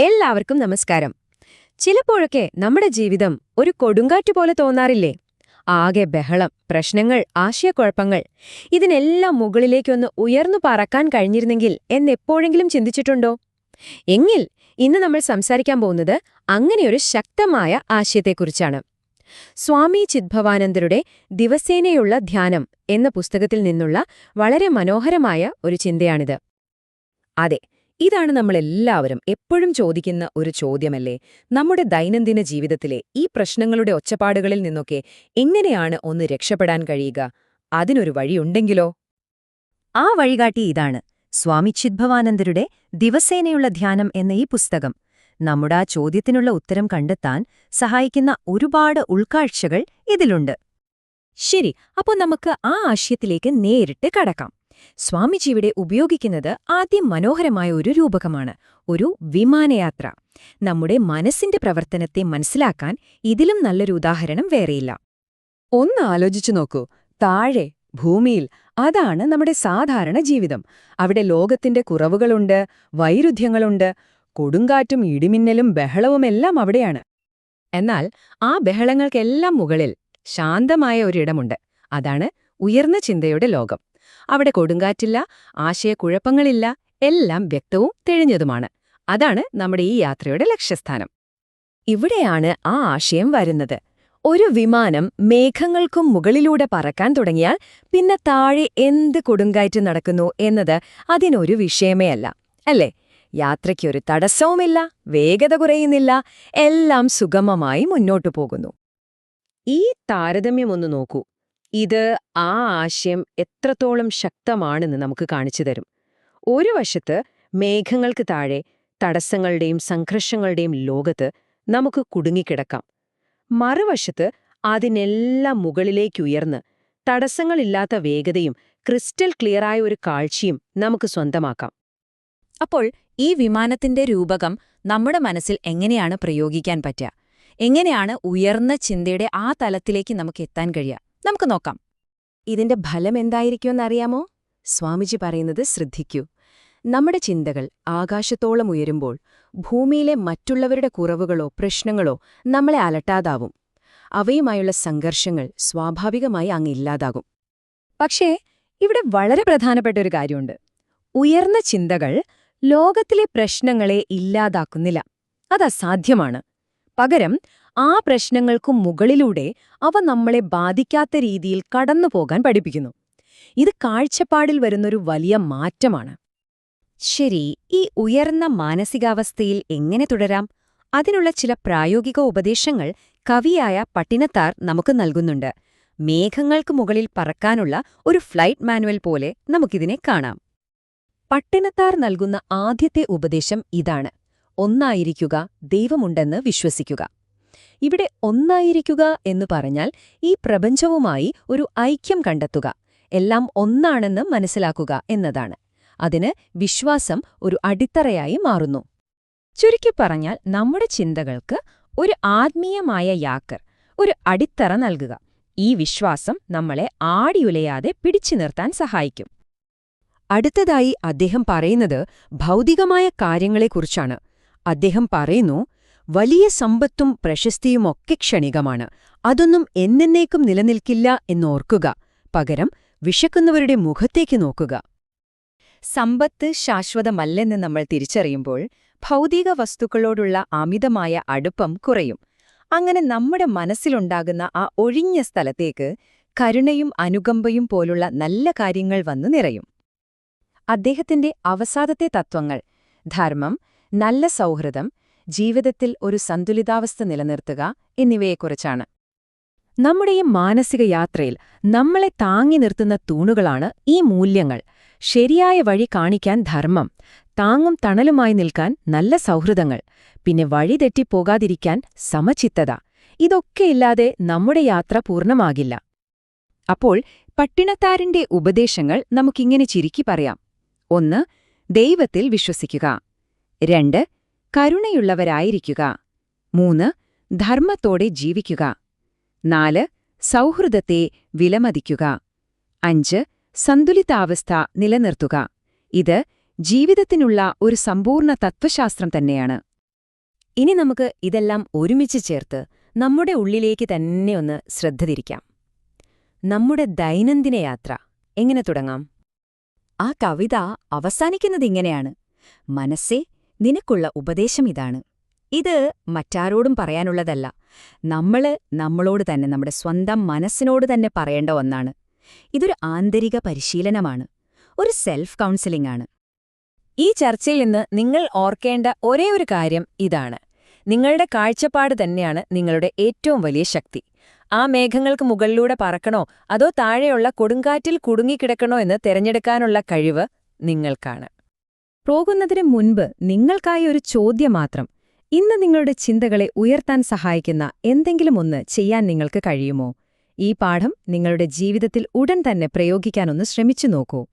എല്ലാവർക്കും നമസ്കാരം. ചിലപ്പോഴൊക്കെ നമ്മുടെ ജീവിതം ഒരു കൊടുങ്കാറ്റ് പോലെ തോന്നാറില്ലേ? ആകെ ബഹളം പ്രശ്നങ്ങൾ ആശയക്കുഴപ്പങ്ങൾ. ഇതിനെല്ലാം മുകളിലേക്കൊന്ന് ഉയർന്നു പറക്കാൻ കഴിഞ്ഞിരുന്നെങ്കിൽ എന്നെപ്പോഴെങ്കിലും ചിന്തിച്ചിട്ടുണ്ടോ? എങ്കിൽ ഇന്ന് നമ്മൾ സംസാരിക്കാൻ പോകുന്നത് അങ്ങനെയൊരു ശക്തമായ ആശയത്തെക്കുറിച്ചാണ്. സ്വാമി ചിദ്ഭവാനന്ദരുടെ ദിവസേനയുള്ള ധ്യാനം എന്ന പുസ്തകത്തിൽ നിന്നുള്ള വളരെ മനോഹരമായ ഒരു ചിന്തയാണിത്. അതെ ഇതാണ് നമ്മളെല്ലാവരും എപ്പോഴും ചോദിക്കുന്ന ഒരു ചോദ്യമല്ലേ? നമ്മുടെ ദൈനംദിന ജീവിതത്തിലെ ഈ പ്രശ്നങ്ങളുടെ ഒച്ചപ്പാടുകളിൽ നിന്നൊക്കെ എങ്ങനെയാണ് ഒന്ന് രക്ഷപ്പെടാൻ കഴിയുക? അതിനൊരു വഴിയുണ്ടെങ്കിലോ? ആ വഴികാട്ടി ഇതാണ്. സ്വാമി ചിദ്ഭവാനന്ദരുടെ ദിവസേനയുള്ള ധ്യാനം എന്ന ഈ പുസ്തകം. നമ്മുടെ ആ ചോദ്യത്തിനുള്ള ഉത്തരം കണ്ടെത്താൻ സഹായിക്കുന്ന ഒരുപാട് ഉൾക്കാഴ്ചകൾ ഇതിലുണ്ട്. ശരി അപ്പോൾ നമുക്ക് ആ ആശയത്തിലേക്ക് നേരിട്ട് കടക്കാം. സ്വാമിജി ഇവിടെ ഉപയോഗിക്കുന്നത് ആദ്യം മനോഹരമായ ഒരു രൂപകമാണ് ഒരു വിമാനയാത്ര. നമ്മുടെ മനസ്സിന്റെ പ്രവർത്തനത്തെ മനസ്സിലാക്കാൻ ഇതിലും നല്ലൊരു ഉദാഹരണം വേറെയില്ല. ഒന്ന് ആലോചിച്ചു നോക്കൂ. താഴെ ഭൂമിയിൽ അതാണ് നമ്മുടെ സാധാരണ ജീവിതം. അവിടെ ലോകത്തിന്റെ കുറവുകളുണ്ട് വൈരുദ്ധ്യങ്ങളുണ്ട് കൊടുങ്കാറ്റും ഇടിമിന്നലും ബഹളവുമെല്ലാം അവിടെയാണ്. എന്നാൽ ആ ബഹളങ്ങൾക്കെല്ലാം മുകളിൽ ശാന്തമായ ഒരിടമുണ്ട് അതാണ് ഉയർന്ന ചിന്തയുടെ ലോകം. അവിടെ കൊടുങ്കാറ്റില്ല ആശയക്കുഴപ്പങ്ങളില്ല എല്ലാം വ്യക്തവും തെളിഞ്ഞതുമാണ്. അതാണ് നമ്മുടെ ഈ യാത്രയുടെ ലക്ഷ്യസ്ഥാനം. ഇവിടെയാണ് ആ ആശയം വരുന്നത്. ഒരു വിമാനം മേഘങ്ങൾക്കും മുകളിലൂടെ പറക്കാൻ തുടങ്ങിയാൽ പിന്നെ താഴെ എന്ത് കൊടുങ്കാറ്റ് നടക്കുന്നു എന്നത് അതിനൊരു വിഷയമേ അല്ല അല്ലേ? യാത്രയ്ക്കൊരു തടസ്സവുമില്ല വേഗത കുറയുന്നില്ല എല്ലാം സുഗമമായി മുന്നോട്ടു പോകുന്നു. ഈ താരതമ്യമൊന്ന് നോക്കൂ. ഇത് ആ ആശയം എത്രത്തോളം ശക്തമാണെന്ന് നമുക്ക് കാണിച്ചു തരും. ഒരു വശത്ത് മേഘങ്ങൾക്ക് താഴെ തടസ്സങ്ങളുടെയും സംഘർഷങ്ങളുടെയും ലോകത്ത് നമുക്ക് കുടുങ്ങിക്കിടക്കാം. മറുവശത്ത് അതിനെല്ലാം മുകളിലേക്കുയർന്ന് തടസ്സങ്ങളില്ലാത്ത വേഗതയും ക്രിസ്റ്റൽ ക്ലിയറായ ഒരു കാഴ്ചയും നമുക്ക് സ്വന്തമാക്കാം. അപ്പോൾ ഈ വിമാനത്തിന്റെ രൂപകം നമ്മുടെ മനസ്സിൽ എങ്ങനെയാണ് പ്രയോഗിക്കാൻ പറ്റുക? എങ്ങനെയാണ് ഉയർന്ന ചിന്തയുടെ ആ തലത്തിലേക്ക് നമുക്ക് എത്താൻ കഴിയുക? നമുക്ക് നോക്കാം. ഇതിന്റെ ഫലം എന്തായിരിക്കുമെന്നറിയാമോ? സ്വാമിജി പറയുന്നത് ശ്രദ്ധിക്കൂ. നമ്മുടെ ചിന്തകൾ ആകാശത്തോളം ഉയരുമ്പോൾ ഭൂമിയിലെ മറ്റുള്ളവരുടെ കുറവുകളോ പ്രശ്നങ്ങളോ നമ്മളെ അലട്ടാതാവും. അവയുമായുള്ള സംഘർഷങ്ങൾ സ്വാഭാവികമായി അങ്ങ് ഇല്ലാതാകും. പക്ഷേ ഇവിടെ വളരെ പ്രധാനപ്പെട്ട ഒരു കാര്യമുണ്ട്. ഉയർന്ന ചിന്തകൾ ലോകത്തിലെ പ്രശ്നങ്ങളെ ഇല്ലാതാക്കുന്നില്ല. അതസാധ്യമാണ് പകരം ആ പ്രശ്നങ്ങൾക്കും മുകളിലൂടെ അവ നമ്മളെ ബാധിക്കാത്ത രീതിയിൽ കടന്നു പോകാൻ പഠിപ്പിക്കുന്നു. ഇത് കാഴ്ചപ്പാടിൽ വരുന്നൊരു വലിയ മാറ്റമാണ്. ശരി ഈ ഉയർന്ന മാനസികാവസ്ഥയിൽ എങ്ങനെ തുടരാം? അതിനുള്ള ചില പ്രായോഗിക ഉപദേശങ്ങൾ കവിയായ പട്ടിനത്താർ നമുക്ക് നൽകുന്നുണ്ട്. മേഘങ്ങൾക്ക് മുകളിൽ പറക്കാനുള്ള ഒരു ഫ്ലൈറ്റ് മാനുവൽ പോലെ നമുക്കിതിനെ കാണാം. പട്ടിനത്താർ നൽകുന്ന ആദ്യത്തെ ഉപദേശം ഇതാണ്. ഒന്നായിരിക്കുക ദൈവമുണ്ടെന്ന് വിശ്വസിക്കുക. ഇവിടെ ഒന്നായിരിക്കുക എന്ന് പറഞ്ഞാൽ ഈ പ്രപഞ്ചവുമായി ഒരു ഐക്യം കണ്ടെത്തുക. എല്ലാം ഒന്നാണെന്ന് മനസ്സിലാക്കുക എന്നതാണ്. അതിന് വിശ്വാസം ഒരു അടിത്തറയായി മാറുന്നു. ചുരുക്കി പറഞ്ഞാൽ നമ്മുടെ ചിന്തകൾക്ക് ഒരു ആത്മീയമായ യാക്കർ ഒരു അടിത്തറ നൽകുക. ഈ വിശ്വാസം നമ്മളെ ആടിയുലയാതെ പിടിച്ചു നിർത്താൻ സഹായിക്കും. അടുത്തതായി അദ്ദേഹം പറയുന്നത് ഭൗതികമായ കാര്യങ്ങളെക്കുറിച്ചാണ്. അദ്ദേഹം പറയുന്നു വലിയ സമ്പത്തും പ്രശസ്തിയുമൊക്കെ ക്ഷണികമാണ്. അതൊന്നും എന്നേക്കും നിലനിൽക്കില്ല എന്നോർക്കുക. പകരം വിശക്കുന്നവരുടെ മുഖത്തേക്ക് നോക്കുക. സമ്പത്ത് ശാശ്വതമല്ലെന്ന് നമ്മൾ തിരിച്ചറിയുമ്പോൾ ഭൗതിക വസ്തുക്കളോടുള്ള അമിതമായ അടുപ്പം കുറയും. അങ്ങനെ നമ്മുടെ മനസ്സിലുണ്ടാകുന്ന ആ ഒഴിഞ്ഞ സ്ഥലത്തേക്ക് കരുണയും അനുകമ്പയും പോലുള്ള നല്ല കാര്യങ്ങൾ വന്നു നിറയും. അദ്ദേഹത്തിന്റെ അവസാദത്തെ തത്വങ്ങൾ ധർമ്മം നല്ല സൗഹൃദം ജീവിതത്തിൽ ഒരു സന്തുലിതാവസ്ഥ നിലനിർത്തുക എന്നിവയെക്കുറിച്ചാണ്. നമ്മുടെ ഈ മാനസിക യാത്രയിൽ നമ്മളെ താങ്ങി നിർത്തുന്ന തൂണുകളാണ് ഈ മൂല്യങ്ങൾ. ശരിയായ വഴി കാണിക്കാൻ ധർമ്മം താങ്ങും തണലുമായി നിൽക്കാൻ നല്ല സൗഹൃദങ്ങൾ പിന്നെ വഴി തെറ്റിപ്പോകാതിരിക്കാൻ സമചിത്തത. ഇതൊക്കെയില്ലാതെ നമ്മുടെ യാത്ര പൂർണമാകില്ല. അപ്പോൾ പട്ടിണത്താരന്റെ ഉപദേശങ്ങൾ നമുക്കിങ്ങനെ ചിരിക്കി പറയാം. ഒന്ന് ദൈവത്തിൽ വിശ്വസിക്കുക. രണ്ട് കരുണയുള്ളവരായിരിക്കുക. മൂന്ന് ധർമ്മത്തോടെ ജീവിക്കുക. നാല് സൗഹൃദത്തെ വിലമതിക്കുക. അഞ്ച് സന്തുലിതാവസ്ഥ നിലനിർത്തുക. ഇത് ജീവിതത്തിനുള്ള ഒരു സമ്പൂർണ തത്വശാസ്ത്രം തന്നെയാണ്. ഇനി നമുക്ക് ഇതെല്ലാം ഒരുമിച്ച് ചേർത്ത് നമ്മുടെ ഉള്ളിലേക്ക് തന്നെ ഒന്ന് ശ്രദ്ധ തിരിക്കാം. നമ്മുടെ ദൈനംദിന യാത്ര. എങ്ങനെ തുടങ്ങാം? ആ കവിത അവസാനിക്കുന്നതിങ്ങനെയാണ് മനസ്സേ നിനക്കുള്ള ഉപദേശം ഇതാണ്. ഇത് മറ്റാരോടും പറയാനുള്ളതല്ല. നമ്മൾ നമ്മളോട് തന്നെ നമ്മുടെ സ്വന്തം മനസ്സിനോട് തന്നെ പറയേണ്ട ഒന്നാണ്. ഇതൊരു ആന്തരിക പരിശീലനമാണ്. ഒരു സെൽഫ് കൗൺസിലിംഗ് ആണ്. ഈ ചർച്ചയിൽ നിന്ന് നിങ്ങൾ ഓർക്കേണ്ട ഒരേ ഒരു കാര്യം ഇതാണ്. നിങ്ങളുടെ കാഴ്ചപ്പാട് തന്നെയാണ് നിങ്ങളുടെ ഏറ്റവും വലിയ ശക്തി. ആ മേഘങ്ങൾക്ക് മുകളിലൂടെ പറക്കണോ അതോ താഴെയുള്ള കൊടുങ്കാറ്റിൽ കുടുങ്ങിക്കിടക്കണോ എന്ന് തിരഞ്ഞെടുക്കാനുള്ള കഴിവ് നിങ്ങൾക്കാണ്. പോകുന്നതിന് മുൻപ് നിങ്ങൾക്കായി ഒരു ചോദ്യം മാത്രം. ഇന്ന് നിങ്ങളുടെ ചിന്തകളെ ഉയർത്താൻ സഹായിക്കുന്ന എന്തെങ്കിലും ഒന്ന് ചെയ്യാൻ നിങ്ങൾക്ക് കഴിയുമോ? ഈ പാഠം നിങ്ങളുടെ ജീവിതത്തിൽ ഉടൻ തന്നെ പ്രയോഗിക്കാനൊന്ന് ശ്രമിച്ചു നോക്കൂ.